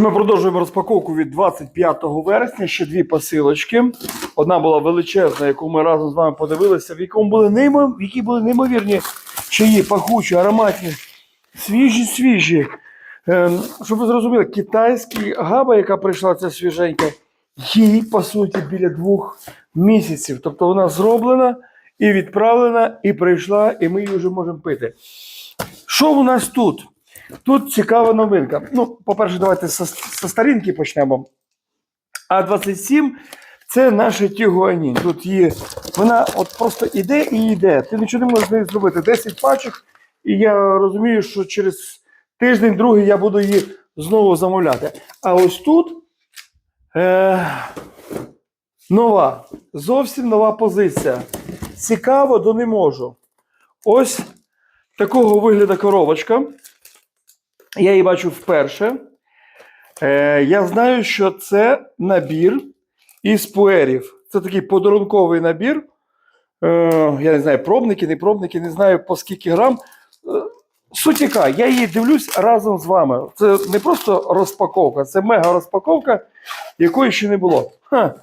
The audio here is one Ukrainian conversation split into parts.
Ми продовжуємо розпаковку від 25 вересня. Ще дві посилочки. Одна була величезна, яку ми разом з вами подивилися, в якому були неймо... в якій були неймовірні чаї, пахучі, ароматні, свіжі, свіжі. Ем, щоб ви зрозуміли, китайський габа, яка прийшла, ця свіженька, їй по суті біля двох місяців. Тобто вона зроблена і відправлена, і прийшла, і ми її вже можемо пити. Що у нас тут? Тут цікава новинка. Ну, по-перше, давайте со, со старінки почнемо. А27 це наша Тігуанін. Тут є. Вона от просто іде і йде. Ти нічого не можеш з нею зробити. 10 пачок, і я розумію, що через тиждень, другий я буду її знову замовляти. А ось тут е, нова, зовсім нова позиція. Цікаво, до не можу. Ось такого вигляду коробочка. Я її бачу вперше. Е, я знаю, що це набір із пуерів. Це такий подарунковий набір. Е, я не знаю, пробники, не пробники, не знаю по скільки грам. Е, суть яка, я її дивлюсь разом з вами. Це не просто розпаковка, це мега розпаковка, якої ще не було. Ха.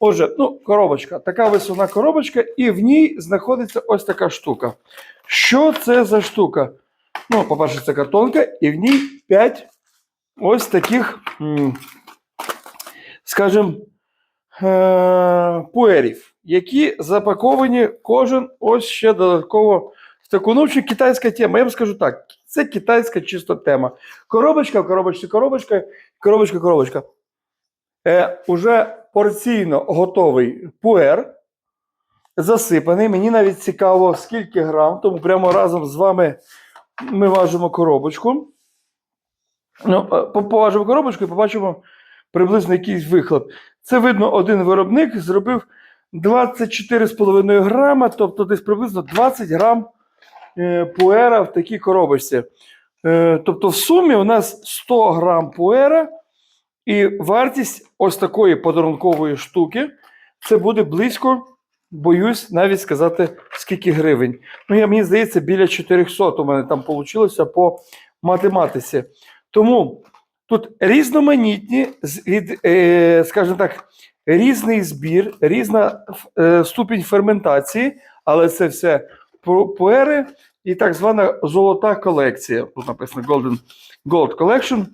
Отже, ну, коробочка, така висувна коробочка, і в ній знаходиться ось така штука. Що це за штука? Ну, по-перше, картонка, і в ній 5 ось таких, скажімо, е- пуерів, які запаковані кожен ось ще додатково в таку ну, китайська тема. Я вам скажу так: це китайська чисто тема. Коробочка, коробочці, коробочка, коробочка, коробочка. Е, уже порційно готовий пуер. Засипаний. Мені навіть цікаво, скільки грам, тому прямо разом з вами ми важимо коробочку. Ну, е, поважимо коробочку і побачимо приблизно якийсь вихлоп. Це видно, один виробник зробив 24,5 грама, тобто десь приблизно 20 грам е, пуера в такій коробочці. Е, тобто, в сумі у нас 100 грам пуера, і вартість ось такої подарункової штуки це буде близько, боюсь навіть сказати, скільки гривень. Ну, я, мені здається, біля 400 у мене там вийшло по математиці. Тому тут різноманітні, е, скажімо так, різний збір, різна е, ступінь ферментації, але це все пуери і так звана золота колекція. Тут написано Golden Gold Collection.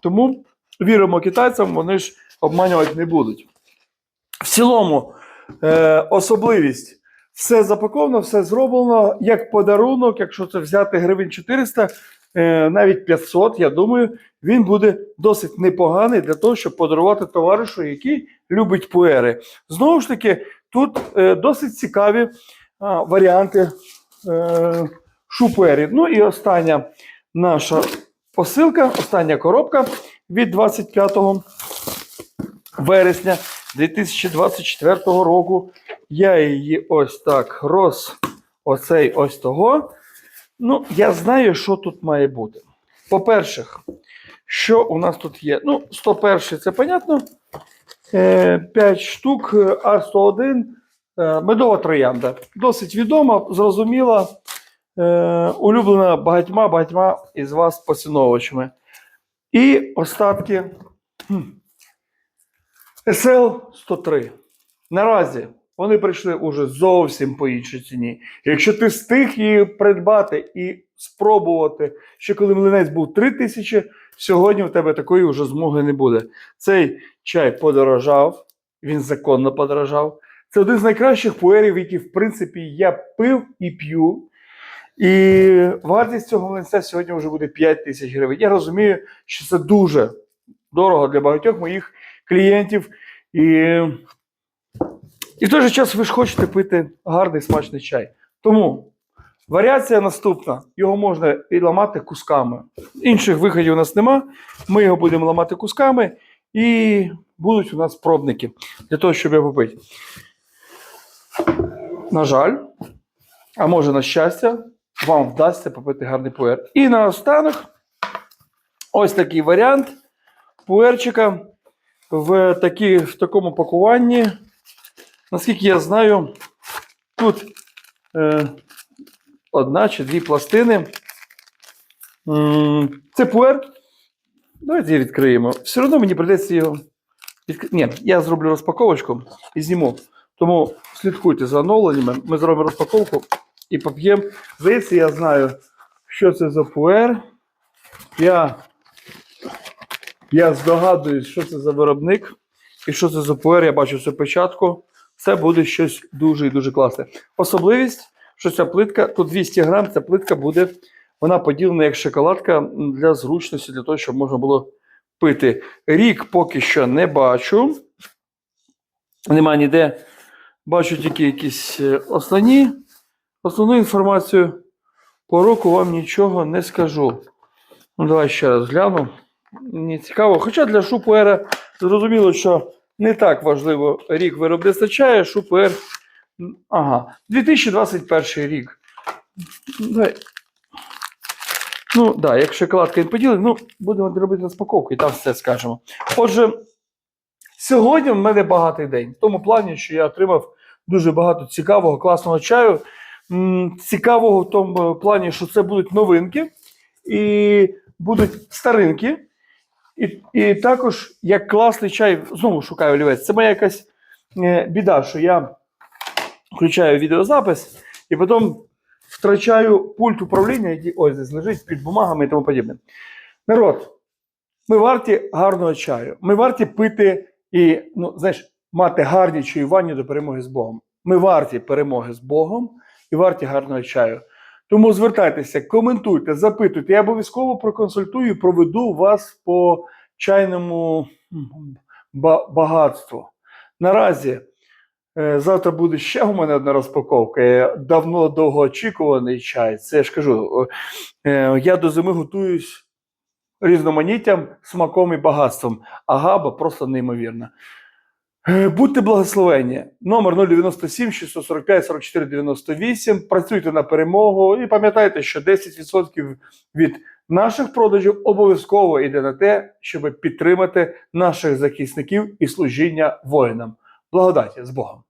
Тому віримо китайцям, вони ж обманювати не будуть. В цілому, е, особливість. Все запаковано, все зроблено як подарунок, якщо це взяти гривень 400, е, навіть 500, я думаю, він буде досить непоганий для того, щоб подарувати товаришу, який любить пуери. Знову ж таки, тут е, досить цікаві а, варіанти е, шупуерів. Ну і остання наша посилка, остання коробка від 25 вересня 2024 року. Я її ось так роз оцей ось того. Ну, я знаю, що тут має бути. По-перше, що у нас тут є? Ну, 101 це понятно. 5 штук е, А101. е, Медова троянда. Досить відома, зрозуміла, е, улюблена багатьма багатьма із вас поціновувачами. І остатки СЛ-103. Наразі вони прийшли уже зовсім по іншій ціні. Якщо ти встиг її придбати і спробувати, ще коли млинець був 3 тисячі, сьогодні у тебе такої вже змоги не буде. Цей чай подорожав, він законно подорожав. Це один з найкращих пуерів, які, в принципі, я пив і п'ю. І вартість цього млинця сьогодні вже буде 5 тисяч гривень. Я розумію, що це дуже дорого для багатьох моїх клієнтів. І, і в той же час ви ж хочете пити гарний смачний чай. Тому варіація наступна: його можна і ламати кусками. Інших виходів у нас нема. Ми його будемо ламати кусками, і будуть у нас пробники для того, щоб його попити. На жаль, а може на щастя, вам вдасться попити гарний пуер. І наостанок, ось такий варіант пуерчика в, такі, в такому пакуванні. Наскільки я знаю, тут е, одна чи дві пластини. Це пуер Давайте її відкриємо. Все одно мені прийдеться його. Відк... Ні, я зроблю розпаковочку і зніму. Тому слідкуйте за оновленнями. Ми зробимо розпаковку і поп'ємо. Здається, я знаю, що це за пуер. Я, я здогадуюсь, що це за виробник і що це за пуер. Я бачу цю печатку. Це буде щось дуже і дуже класне. Особливість, що ця плитка, тут 200 грам, ця плитка буде, вона поділена як шоколадка для зручності, для того, щоб можна було пити. Рік поки що не бачу. Нема ніде. Бачу тільки якісь е, основні. Основну інформацію по року вам нічого не скажу. Ну, давай ще раз гляну. Мені цікаво. Хоча для шупуера зрозуміло, що не так важливо рік виробництва чаю, шупуер. Ага, 2021 рік. Давай. Ну, так, да, як шоколадка він поділить, ну, будемо робити розпаковку і там все скажемо. Отже, сьогодні в мене багатий день. В тому плані, що я отримав дуже багато цікавого, класного чаю. Цікавого в тому плані, що це будуть новинки і будуть старинки. І, і також як класний чай, знову шукаю олівець. Це моя якась е, біда, що я включаю відеозапис і потім втрачаю пульт управління, який ось здесь лежить під бумагами і тому подібне. Народ, ми варті гарного чаю. Ми варті пити і, ну, знаєш, мати гарні чаювання до перемоги з Богом. Ми варті перемоги з Богом і варті гарного чаю. Тому звертайтеся, коментуйте, запитуйте. Я обов'язково проконсультую проведу вас по чайному багатству. Наразі е, завтра буде ще у мене одна розпаковка. Е, Давно довгоочікуваний чай. Це я ж кажу, е, я до зими готуюсь різноманіттям, смаком і багатством. А габа просто неймовірна. Е, Будьте благословені. Номер 097 645 44 98. Працюйте на перемогу і пам'ятайте, що 10% від наших продажів обов'язково йде на те, щоб підтримати наших захисників і служіння воїнам. Благодаті з Богом!